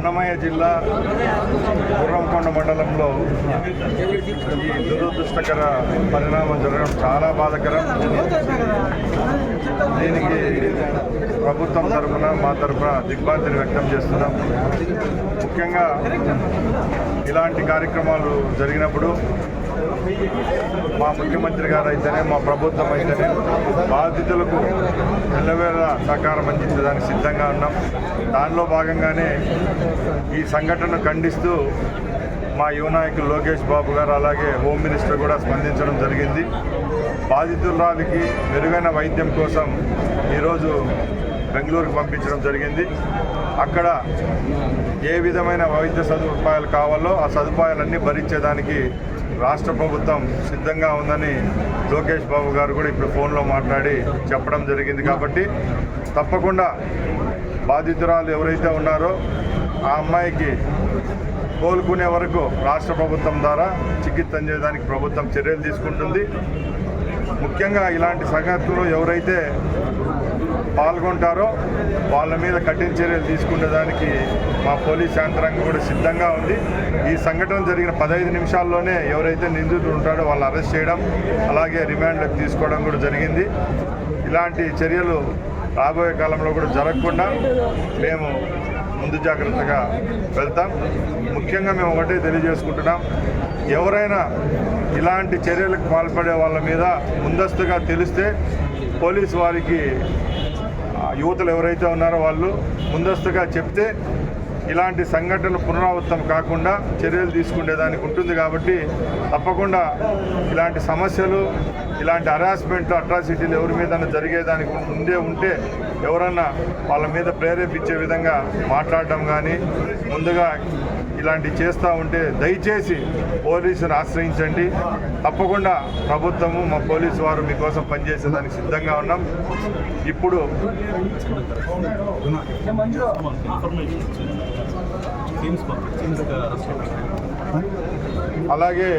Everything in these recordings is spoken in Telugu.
అన్నమయ్య జిల్లా గుర్రంకొండ మండలంలో ఈ దురదృష్టకర పరిణామం జరగడం చాలా బాధాకరం. దీనికి ప్రభుత్వం తరఫున మా తరఫున దిగ్భాంతిని వ్యక్తం చేస్తున్నాం. ముఖ్యంగా ఇలాంటి కార్యక్రమాలు జరిగినప్పుడు మా ముఖ్యమంత్రి గారు అయితేనే మా ప్రభుత్వం అయితేనే బాధితులకు ఎల్లవేళ సహకారం అందించడానికి సిద్ధంగా ఉన్నాం. దానిలో భాగంగానే ఈ సంఘటనను ఖండిస్తూ మా యువ నాయకులు లోకేష్ బాబు గారు అలాగే హోమ్ మినిస్టర్ కూడా స్పందించడం జరిగింది. బాధితురాలికి మెరుగైన వైద్యం కోసం ఈరోజు బెంగళూరుకు పంపించడం జరిగింది. అక్కడ ఏ విధమైన వైద్య సదుపాయాలు కావాలో ఆ సదుపాయాలన్నీ భరించేదానికి రాష్ట్ర ప్రభుత్వం సిద్ధంగా ఉందని లోకేష్ బాబు గారు కూడా ఇప్పుడు ఫోన్లో మాట్లాడి చెప్పడం జరిగింది కాబట్టి తప్పకుండా బాధితురాలు ఎవరైతే ఉన్నారో ఆ అమ్మాయికి కోలుకునే వరకు రాష్ట్ర ప్రభుత్వం ద్వారా చికిత్స అందేదానికి ప్రభుత్వం చర్యలు తీసుకుంటుంది. ముఖ్యంగా ఇలాంటి సంఘటనలు ఎవరైతే పాల్గొంటారో వాళ్ళ మీద కఠిన చర్యలు తీసుకునేదానికి మా పోలీస్ యంత్రాంగం కూడా సిద్ధంగా ఉంది. ఈ సంఘటన జరిగిన పదహైదు నిమిషాల్లోనే ఎవరైతే నిందితులు ఉంటారో వాళ్ళు అరెస్ట్ చేయడం అలాగే రిమాండ్లకు తీసుకోవడం కూడా జరిగింది. ఇలాంటి చర్యలు రాబోయే కాలంలో కూడా జరగకుండా మేము ముందు జాగ్రత్తగా వెళ్తాం. ముఖ్యంగా మేము ఒకటే తెలియజేసుకుంటున్నాం ఎవరైనా ఇలాంటి చర్యలకు పాల్పడే వాళ్ళ మీద ముందస్తుగా తెలిస్తే పోలీసు వారికి యువతలు ఎవరైతే ఉన్నారో వాళ్ళు ముందస్తుగా చెప్తే ఇలాంటి సంఘటనలు పునరావృతం కాకుండా చర్యలు తీసుకునేదానికి ఉంటుంది కాబట్టి తప్పకుండా ఇలాంటి సమస్యలు ఇలాంటి హరాస్మెంట్లు అట్రాసిటీలు ఎవరి మీద జరిగేదానికి ముందే ఉంటే ఎవరన్నా వాళ్ళ మీద ప్రేరేపించే విధంగా మాట్లాడడం కానీ ముందుగా ఇలాంటివి చేస్తూ ఉంటే దయచేసి పోలీసును ఆశ్రయించండి. తప్పకుండా ప్రభుత్వము మా పోలీసు వారు మీకోసం పనిచేసేదానికి సిద్ధంగా ఉన్నాం. ఇప్పుడు అలాగే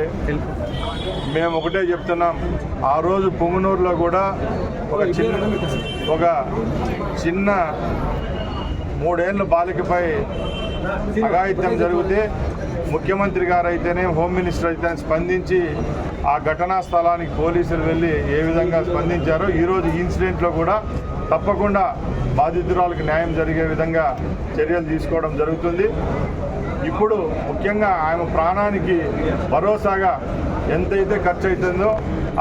మేము ఒకటే చెప్తున్నాం. ఆ రోజు పొంగునూరులో కూడా ఒక చిన్న ఒక చిన్న మూడేళ్ళ బాలికపై అఘాయిత్యం జరిగితే ముఖ్యమంత్రి గారు అయితేనే హోమ్ మినిస్టర్ అయితే స్పందించి ఆ ఘటనా స్థలానికి పోలీసులు వెళ్ళి ఏ విధంగా స్పందించారో ఈరోజు ఈ ఇన్సిడెంట్లో కూడా తప్పకుండా బాధితురాలకు న్యాయం జరిగే విధంగా చర్యలు తీసుకోవడం జరుగుతుంది. ఇప్పుడు ముఖ్యంగా ఆమె ప్రాణానికి భరోసాగా ఎంతైతే ఖర్చు అవుతుందో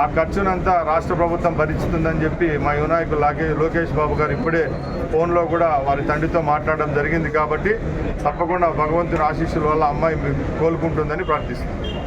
ఆ ఖర్చునంతా రాష్ట్ర ప్రభుత్వం భరిస్తుందని చెప్పి మా యునాయకులు లాగే లోకేష్ బాబు గారు ఇప్పుడే ఫోన్లో కూడా వారి తండ్రితో మాట్లాడడం జరిగింది కాబట్టి తప్పకుండా భగవంతుని ఆశీస్సుల వల్ల అమ్మాయి కోలుకుంటుందని ప్రార్థిస్తుంది